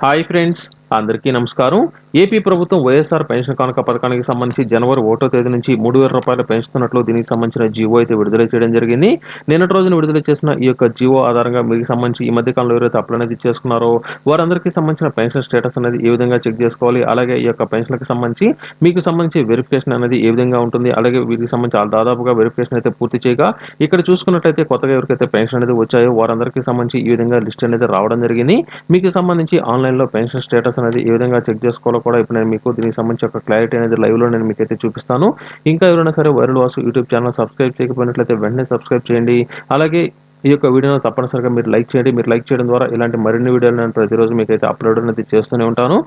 Hi friends అందరికీ నమస్కారం. AP ప్రభుత్వం వైఎస్ఆర్ పెన్షన్ కానుక పథకానికి సంబంధించి జనవరి ఒకటో తేదీ నుంచి మూడు వేల రూపాయలు పెంచుతున్నట్లు దీనికి సంబంధించిన జీవో అయితే విడుదల చేయడం జరిగింది. నిన్నటి రోజున విడుదల చేసిన ఈ యొక్క జీవో ఆధారంగా మీకు సంబంధించి ఈ మధ్య కాలంలో ఎవరైతే అప్లై అనేది చేసుకున్నారో వారందరికీ సంబంధించిన పెన్షన్ స్టేటస్ అనేది ఏ విధంగా చెక్ చేసుకోవాలి అలాగే ఈ యొక్క పెన్షన్లకు సంబంధించి మీకు సంబంధించి వెరిఫికేషన్ అనేది ఏ విధంగా ఉంటుంది అలాగే వీటికి సంబంధించి దాదాపుగా వెరిఫికేషన్ అయితే పూర్తి చేయగా ఇక్కడ చూసుకున్నట్లయితే కొత్తగా ఎవరికైతే పెన్షన్ అనేది వచ్చాయో వారందరికీ సంబంధించి ఈ విధంగా లిస్ట్ అనేది రావడం జరిగింది. మీకు సంబంధించి ఆన్లైన్ ఆన్లైన్లో పెన్షన్ స్టేటస్ అనేది ఏ విధంగా చెక్ చేసుకోవాలో కూడా ఇప్పుడు నేను మీకు దీనికి సంబంధించి ఒక క్లారిటీ అనేది లైవ్లో నేను మీకు అయితే చూపిస్తాను. ఇంకా ఎవరైనా సరే viral Vasu YouTube channel subscribe చేయకపోయినట్లయితే వెంటనే సబ్స్క్రైబ్ చేయండి. అలాగే ఈ యొక్క వీడియోను తప్పనిసరిగా మీరు లైక్ చేయండి. మీరు లైక్ చేయడం ద్వారా ఇలాంటి మరిన్ని వీడియోలు నేను ప్రతిరోజు మీకు అయితే అప్లోడ్ అనేది చేస్తూనే ఉంటాను.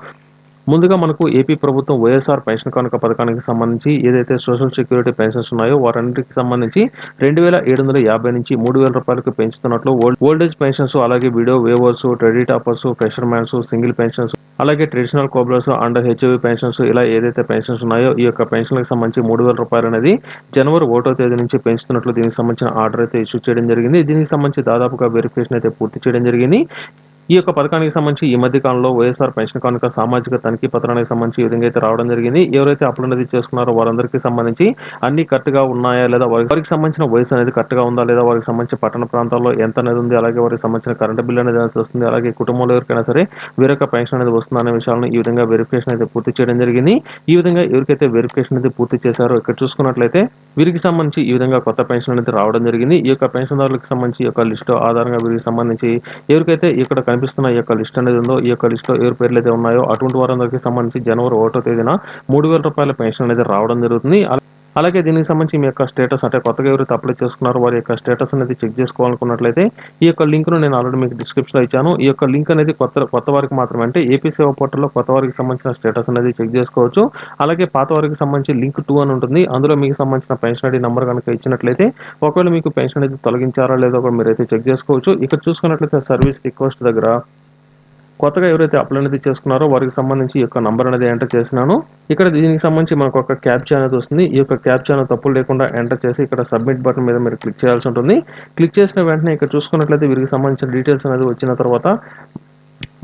ముందుగా మనకు ఏపీ ప్రభుత్వం వైఎస్ఆర్ పెన్షన్ కానుక పథకానికి సంబంధించి ఏదైతే సోషల్ సెక్యూరిటీ పెన్షన్స్ ఉన్నాయో వారంటికి సంబంధించి రెండు వేల ఏడు వందల యాభై నుంచి మూడు వేల రూపాయలకు పెంచుతున్నట్లు ఓల్డేజ్ పెన్షన్స్ అలాగే వీడియో వేవర్స్ ట్రెడీ టాపర్స్ ప్రెషర్ మ్యాన్స్ సింగిల్ పెన్షన్స్ అలాగే traditional cobblers under HIV pensions ఇలా ఏదైతే పెన్షన్స్ ఉన్నాయో ఈ యొక్క పెన్షన్లకు సంబంధించి మూడు వేల రూపాయలు అనేది జనవరి ఒకటో తేదీ నుంచి పెంచుతున్నట్లు దీనికి సంబంధించిన ఆర్డర్ అయితే ఇష్యూ చేయడం జరిగింది. దీనికి సంబంధించి దాదాపుగా వెరిఫికేషన్ అయితే పూర్తి చేయడం జరిగింది. ఈ యొక్క పథకానికి సంబంధించి ఈ మధ్య కాలంలో వైఎస్ఆర్ పెన్షన్ కానుక సామాజిక తనిఖీ పత్రానికి సంబంధించి ఈ విధంగా అయితే రావడం జరిగింది. ఎవరైతే అప్లై అనేది చేసుకున్నారో వారందరికీ సంబంధించి అన్ని కరెక్ట్గా ఉన్నాయా లేదా వారికి సంబంధించిన వయసు అనేది కరెక్ట్గా ఉందా లేదా వారికి సంబంధించి పట్టణ ప్రాంతాల్లో ఎంత అనేది ఉంది అలాగే వారికి సంబంధించిన కరెంట్ బిల్ అనేది ఎంత వస్తుంది అలాగే కుటుంబంలో ఎవరికైనా సరే వేరొక పెన్షన్ అనేది వస్తుందా అనే విషయాలను ఈ విధంగా వెరిఫికేషన్ అయితే పూర్తి చేయడం జరిగింది. ఈ విధంగా ఎవరికైతే వెరిఫికేషన్ అయితే పూర్తి చేశారో ఇక్కడ చూసుకున్నట్లయితే వీరికి సంబంధించి ఈ విధంగా కొత్త పెన్షన్ అనేది రావడం జరిగింది. ఈ యొక్క పెన్షన్దారులకు సంబంధించి యొక్క లిస్టు ఆధారంగా వీరికి సంబంధించి ఎవరికైతే ఇక్కడ కనిపిస్తున్న ఈ యొక్క లిస్ట్ అనేది ఉందో ఈ యొక్క లిస్ట్లో ఎవరి పేర్లు అయితే ఉన్నాయో అటువంటి వారందరికీ సంబంధించి జనవరి ఒకటో తేదీన మూడు వేల రూపాయల పెన్షన్ అనేది రావడం జరుగుతుంది. అలాగే దీనికి సంబంధించి మీ యొక్క స్టేటస్ అంటే కొత్తగా ఎవరైతే అప్లై చేసుకున్నారో వారి యొక్క స్టేటస్ అనేది చెక్ చేసుకోవాలనుకున్నట్లయితే ఈ యొక్క లింక్ను నేను ఆల్రెడీ మీకు డిస్క్రిప్షన్లో ఇచ్చాను. ఈ యొక్క లింక్ అనేది కొత్త కొత్త వారికి మాత్రమే అంటే ఏపీ సేవ పోర్టల్లో కొత్త వారికి సంబంధించిన స్టేటస్ అనేది చెక్ చేసుకోవచ్చు. అలాగే పాత వారికి సంబంధించి లింక్ టూ అని ఉంటుంది. అందులో మీకు సంబంధించిన పెన్షన్ ఐడి నెంబర్ కనుక ఇచ్చినట్లయితే ఒకవేళ మీకు పెన్షన్ అనేది తొలగించారా లేదో కూడా మీరైతే చెక్ చేసుకోవచ్చు. ఇక్కడ చూసుకున్నట్లయితే సర్వీస్ రిక్వెస్ట్ దగ్గర కొత్తగా ఎవరైతే అప్లై అనేది చేసుకున్నారో వారికి సంబంధించి ఈ యొక్క నంబర్ అనేది ఎంటర్ చేసినాను. ఇక్కడ దీనికి సంబంధించి మనకు ఒక క్యాప్చా అనేది వస్తుంది. ఈ యొక్క క్యాప్చా తప్పులు లేకుండా ఎంటర్ చేసి ఇక్కడ సబ్మిట్ బటన్ మీద మీరు క్లిక్ చేయాల్సి ఉంటుంది. క్లిక్ చేసిన వెంటనే ఇక్కడ చూసుకున్నట్లయితే వీరికి సంబంధించిన డీటెయిల్స్ అనేది వచ్చిన తర్వాత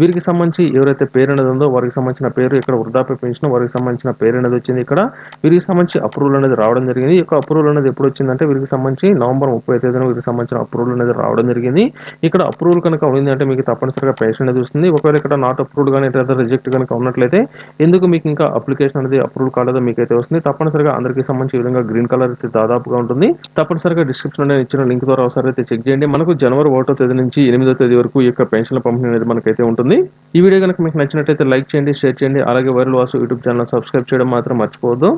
వీరికి సంబంధించి ఎవరైతే పేరు అనేది ఉందో వారికి సంబంధించిన పేరు ఇక్కడ వృద్ధాప్య పెన్షన్ వారికి సంబంధించిన పేరు అనేది వచ్చింది ఇక్కడ. వీరికి సంబంధించి అప్రూవల్ అనేది రావడం జరిగింది. ఈ యొక్క అప్రూవల్ అనేది ఎప్పుడు వచ్చిందంటే వీరికి సంబంధించి నవంబర్ ముప్పై తేదీన వీరికి సంబంధించిన అప్రూవల్ అనేది రావడం జరిగింది. ఇక్కడ అప్రూవల్ కనుక ఉంది అంటే మీకు తప్పనిసరిగా పెన్షన్ అనేది వస్తుంది. ఒకవేళ ఇక్కడ నాట్ అప్రూవ్డ్ కానీ లేదా రిజెక్ట్ కనుక ఉన్నట్లయితే ఎందుకు మీకు ఇంకా అప్లికేషన్ అనేది అప్రూవల్ కాలేదో మీకు అయితే వస్తుంది. తప్పనిసరిగా అందరికీ సంబంధించి ఈ విధంగా గ్రీన్ కలర్ అయితే దాదాపుగా ఉంటుంది. తప్పనిసరిగా డిస్క్రిప్షన్ అనేది ఇచ్చిన లింక్ ద్వారా ఒకసారి అయితే చెక్ చేయండి. మనకు జనవరి ఒకటో తేదీ నుంచి ఎనిమిదో తేదీ వరకు ఈ యొక్క పెన్షన్ పంపిణీ అనేది మనకైతే ఉంటుంది. ఉంటుంది ఈ వీడియో కనుక మీకు నచ్చినట్లయితే లైక్ చేయండి షేర్ చేయండి అలాగే viral Vasu YouTube channel subscribe చేయడం మాత్రం మర్చిపోవద్దు.